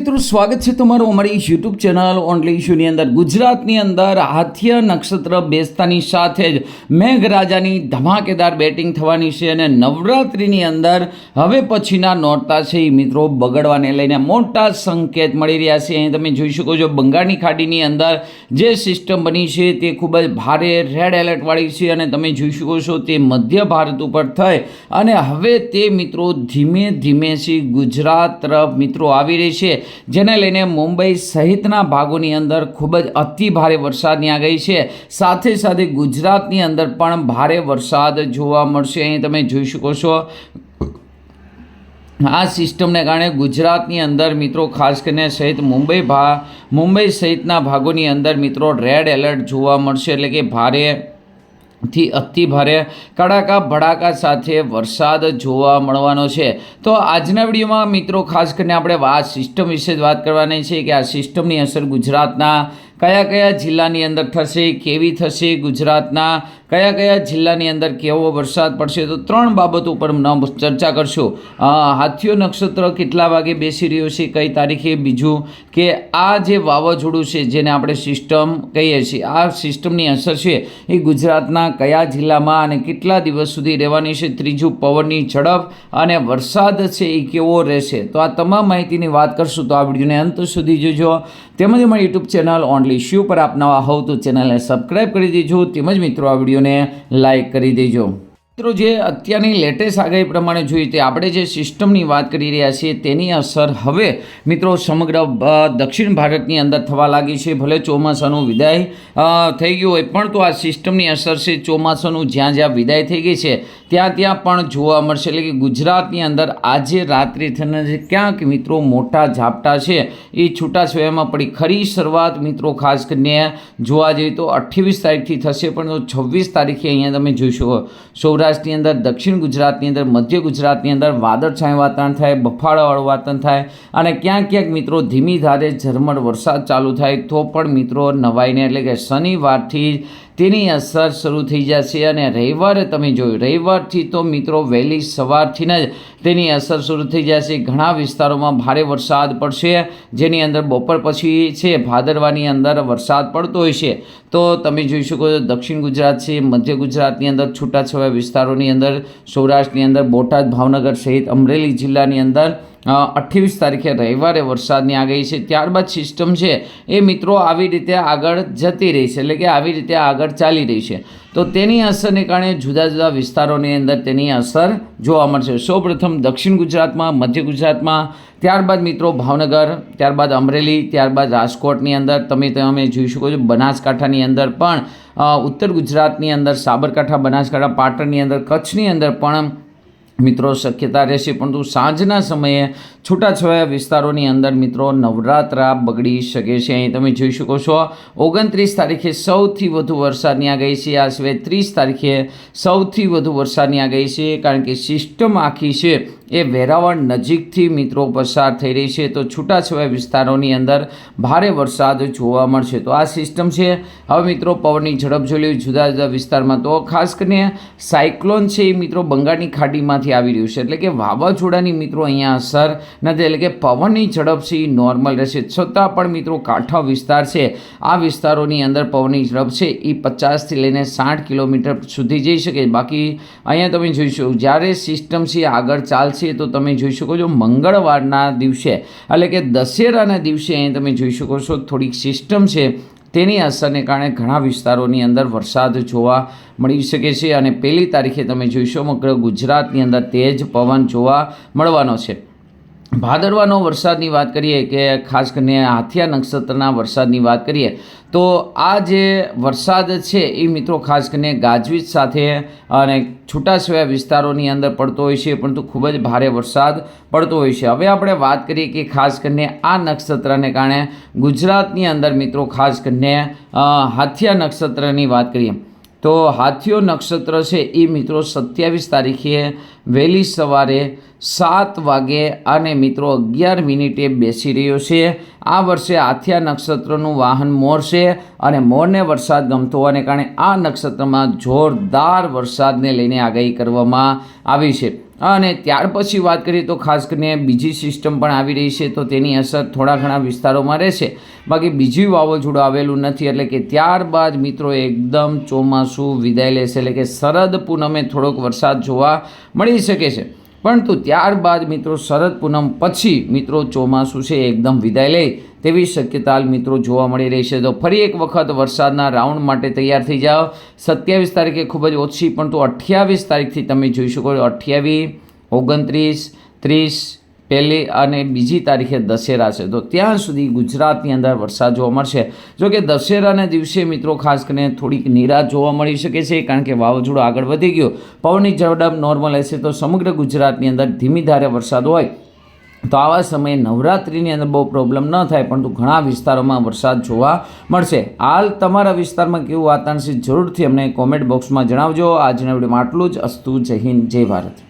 મિત્રો, સ્વાગત છે તમારું અમારી યુટ્યુબ ચેનલ ઓનલી ઇશ્યુની અંદર. ગુજરાતની અંદર હાથિયા નક્ષત્ર બેસતાની સાથે જ મેઘરાજાની ધમાકેદાર બેટિંગ થવાની છે અને નવરાત્રિની અંદર હવે પછીના નોરતા છે એ મિત્રો બગડવાને લઈને મોટા સંકેત મળી રહ્યા છે. અહીં તમે જોઈ શકો છો બંગાળની ખાડીની અંદર જે સિસ્ટમ બની છે તે ખૂબ જ ભારે રેડ એલર્ટવાળી છે અને તમે જોઈ શકો છો તે મધ્ય ભારત ઉપર થઈ અને હવે તે મિત્રો ધીમે ધીમે છે ગુજરાત તરફ મિત્રો આવી રહી છે. જેને લઈને મુંબઈ સહિતના ભાગોની અંદર ખૂબ જ અતિ ભારે વરસાદની આગાહી છે. સાથે સાથે ગુજરાતની અંદર પણ ભારે વરસાદ જોવા મળશે. અહીં તમે જોઈ શકો છો. આ સિસ્ટમને કારણે ગુજરાતની અંદર મિત્રો, ખાસ કરીને સહિત મુંબઈ ભા, મુંબઈ સહિતના ભાગોની અંદર મિત્રો રેડ એલર્ટ જોવા મળશે. એટલે કે ભારે થી અતિ ભારે કડાકા, ભડાકા સાથે વરસાદ જોવા મળવાનો છે. તો આજના વિડીયોમાં મિત્રો ખાસ કરીને આપણે આ સિસ્ટમ વિશે જ વાત કરવાની છે કે આ સિસ્ટમની અસર ગુજરાતના કયા કયા જિલ્લાની અંદર થશે, કેવી થશે ગુજરાતના, કયા કયા જિલ્લાની અંદર કેવો વરસાદ પડશે, તો ત્રણ બાબતો ઉપર ચર્ચા કરશું. હાથીઓ નક્ષત્ર કેટલા વાગે બેસી રહ્યો છે, કઈ તારીખે? બીજું કે આ જે વાવાઝોડું છે, જેને આપણે સિસ્ટમ કહીએ છીએ, આ સિસ્ટમની અસર છે એ ગુજરાતના કયા જિલ્લામાં અને કેટલા દિવસ સુધી રહેવાની છે? ત્રીજું, પવનની ઝડપ અને વરસાદ છે એ કેવો રહેશે? તો આ તમામ માહિતીની વાત કરશું, તો આ વિડીયોને અંત સુધી જોજો. તેમજ અમારી યુટ્યુબ ચેનલ ઓનલી શ્યુ પર આપ નવા હોવ તો ચેનલને સબસ્ક્રાઈબ કરી દેજો. તેમજ મિત્રો, આ વિડીયોને લાઈક કરી દેજો. મિત્રો, જે અત્યારની લેટેસ્ટ આગાહી પ્રમાણે જોઈએ તે આપણે જે સિસ્ટમની વાત કરી રહ્યા છીએ તેની અસર હવે મિત્રો સમગ્ર દક્ષિણ ભારતની અંદર થવા લાગી છે. ભલે ચોમાસાનું વિદાય થઈ ગયું હોય, પણ તો આ સિસ્ટમની અસર છે ચોમાસાનું જ્યાં જ્યાં વિદાય થઈ ગઈ છે, ત્યાં ત્યાં પણ જોવા મળશે. એટલે કે ગુજરાતની અંદર આજે રાત્રે થઈને ક્યાંક મિત્રો મોટા ઝાપટા છે એ છૂટાછવાયામાં પડી. ખરી શરૂઆત મિત્રો ખાસ કરીને જોવા જઈએ તો અઠ્ઠાવીસ તારીખથી થશે, પણ છવ્વીસ તારીખે અહીંયા તમે જોઈ શકો સૌરાષ્ટ્રની અંદર, દક્ષિણ ગુજરાતની અંદર, મધ્ય ગુજરાતની અંદર વાદળછાયું વાતાવરણ થાય બફાળાવાળું વાતાવરણ થાય અને ક્યાંક ક્યાંક મિત્રો ધીમી ધારે ઝરમર વરસાદ ચાલુ થાય, તો પણ મિત્રો નવાઈને એટલે કે શનિવારથી તેની અસર શરૂ થઈ જશે અને રવિવારે તમે જોયું, રવિવારથી તો મિત્રો વહેલી સવારથી જ તેની અસર શરૂ થઈ જશે. ઘણા વિસ્તારોમાં ભારે વરસાદ પડશે, જેની અંદર બપોર પછી છે ભાદરવાની અંદર વરસાદ પડતો હોય છે. તો તમે જોઈ શકો છો, દક્ષિણ ગુજરાત છે, મધ્ય ગુજરાતની અંદર, છૂટાછવાયા વિસ્તારોની અંદર, સૌરાષ્ટ્રની અંદર, બોટાદ, ભાવનગર સહિત અમરેલી જિલ્લાની અંદર અઠ્યાવીસ તારીખે રવિવારે વરસાદની આગાહી છે. ત્યારબાદ સિસ્ટમ છે એ મિત્રો આવી રીતે આગળ જતી રહી છે. એટલે કે આવી રીતે આગળ ચાલી રહી છે. તો તેની અસરને કારણે જુદા જુદા વિસ્તારોની અંદર તેની અસર જોવા મળશે. સૌપ્રથમ દક્ષિણ ગુજરાતમાં, મધ્ય ગુજરાતમાં, ત્યારબાદ મિત્રો ભાવનગર, ત્યારબાદ અમરેલી, ત્યારબાદ રાજકોટની અંદર તમે તમે જોઈ શકો છો. બનાસકાંઠાની અંદર પણ ઉત્તર ગુજરાતની અંદર સાબરકાંઠા, બનાસકાંઠા, પાટણની અંદર, કચ્છની અંદર પણ મિત્રો, શક્યતા રહેશે, પરંતુ સાંજના સમયે છૂટાછવાયા વિસ્તારોની અંદર મિત્રો નવરાત્રા બગડી શકે છે. અહીં તમે જોઈ શકો છો, ઓગણત્રીસ તારીખે સૌથી વધુ વરસાદની આગાહી છે. આ સિવાય ત્રીસ તારીખે સૌથી વધુ વરસાદની આગાહી છે, કારણ કે સિસ્ટમ આખી છે એ વેરાવળ નજીકથી મિત્રો પસાર થઈ રહી છે. તો છૂટાછવાયા વિસ્તારોની અંદર ભારે વરસાદ જોવા મળશે. તો આ સિસ્ટમ છે. હવે મિત્રો પવનની ઝડપ જોઈ લેવી જુદા જુદા વિસ્તારમાં. તો ખાસ કરીને સાયક્લોન છે એ મિત્રો બંગાળની ખાડીમાંથી આવી રહ્યું છે. એટલે કે વાવાઝોડાની મિત્રો અહીંયા અસર નથી. એટલે કે પવનની ઝડપ છે એ નોર્મલ રહેશે. છતાં પણ મિત્રો કાંઠા વિસ્તાર છે. આ વિસ્તારોની અંદર પવનની ઝડપ છે એ પચાસથી લઈને સાઠ કિલોમીટર સુધી જઈ શકે. બાકી અહીંયા તમે જોઈશું જ્યારે સિસ્ટમ છે આગળ ચાલશે તો તમે જોઈ શકો છો મંગળવારના દિવસે, એટલે કે દશેરાના દિવસે અહીં તમે જોઈ શકો છો થોડીક સિસ્ટમ છે. તેની અસરને કારણે ઘણા વિસ્તારોની અંદર વરસાદ જોવા મળી શકે છે અને પહેલી તારીખે તમે જોઈશો મકર ગુજરાતની અંદર તેજ પવન જોવા મળવાનો છે. ભાદરવાનો વરસાદની વાત કરીએ કે ખાસ કરીને હાથિયા નક્ષત્રના વરસાદની વાત કરીએ, તો આ જે વરસાદ છે એ મિત્રો ખાસ કરીને ગાજવીજ સાથે અને છૂટાછવાયા વિસ્તારોની અંદર પડતો હોય છે, પરંતુ ખૂબ જ ભારે વરસાદ પડતો હોય છે. હવે આપણે વાત કરીએ કે ખાસ કરીને આ નક્ષત્રને કારણે ગુજરાતની અંદર મિત્રો ખાસ કરીને હાથિયા નક્ષત્રની વાત કરીએ. તો હાથીઓ નક્ષત્ર છે એ મિત્રો સત્યાવીસ તારીખે વહેલી સવારે સાત વાગે અને મિત્રો અગિયાર મિનિટે બેસી રહ્યો છે. આ વર્ષે હાથિયા નક્ષત્રનું વાહન મોર છે અને મોરને વરસાદ ગમતો હોવાને કારણે આ નક્ષત્રમાં જોરદાર વરસાદને લઈને આગાહી કરવામાં આવી છે. અને ત્યાર પછી વાત કરીએ તો ખાસ કરીને બીજી સિસ્ટમ પણ આવી રહી છે, તો તેની અસર થોડા ઘણા વિસ્તારોમાં રહેશે. બાકી બીજી વાવાઝોડું આવેલું નથી, એટલે કે ત્યારબાદ મિત્રો એકદમ ચોમાસું વિદાય લેશે, એટલે કે શરદ પૂનમે થોડોક વરસાદ જોવા મળી શકે છે. પરંતુ ત્યારબાદ મિત્રો શરદ પૂનમ પછી મિત્રો ચોમાસું છે, એકદમ વિદાય લે તેવી શક્યતા મિત્રો જોવા મળી રહી છે. તો ફરી એક વખત વરસાદના રાઉન્ડ માટે તૈયાર થઈ જાઓ. સત્યાવીસ તારીખે ખૂબ જ ઓછી, પણ તો અઠ્યાવીસ તારીખથી તમે જોઈ શકો અઠ્યાવીસ, ઓગણત્રીસ, ત્રીસ પહેલી અને બીજી તારીખે દશેરા છે. તો ત્યાં સુધી ગુજરાતની અંદર વરસાદ જોવા મળશે. જો કે દશેરાના દિવસે મિત્રો ખાસ કરીને થોડીક નિરાશ જોવા મળી શકે છે, કારણ કે વાવાઝોડું આગળ વધી ગયું. પવનની ઝડપ નોર્મલ હશે તો સમગ્ર ગુજરાતની અંદર ધીમી ધારે વરસાદ હોય. તો આવા સમયે નવરાત્રિની અંદર બહુ પ્રોબ્લેમ ન થાય, પરંતુ ઘણા વિસ્તારોમાં વરસાદ જોવા મળશે. હાલ તમારા વિસ્તારમાં કેવું વાતાવરણ છે, જરૂરથી અમને કોમેન્ટ બોક્સમાં જણાવજો. આજના વિડીયોમાં આટલું જ. અસ્તુ, જય હિન્દ, જય ભારત.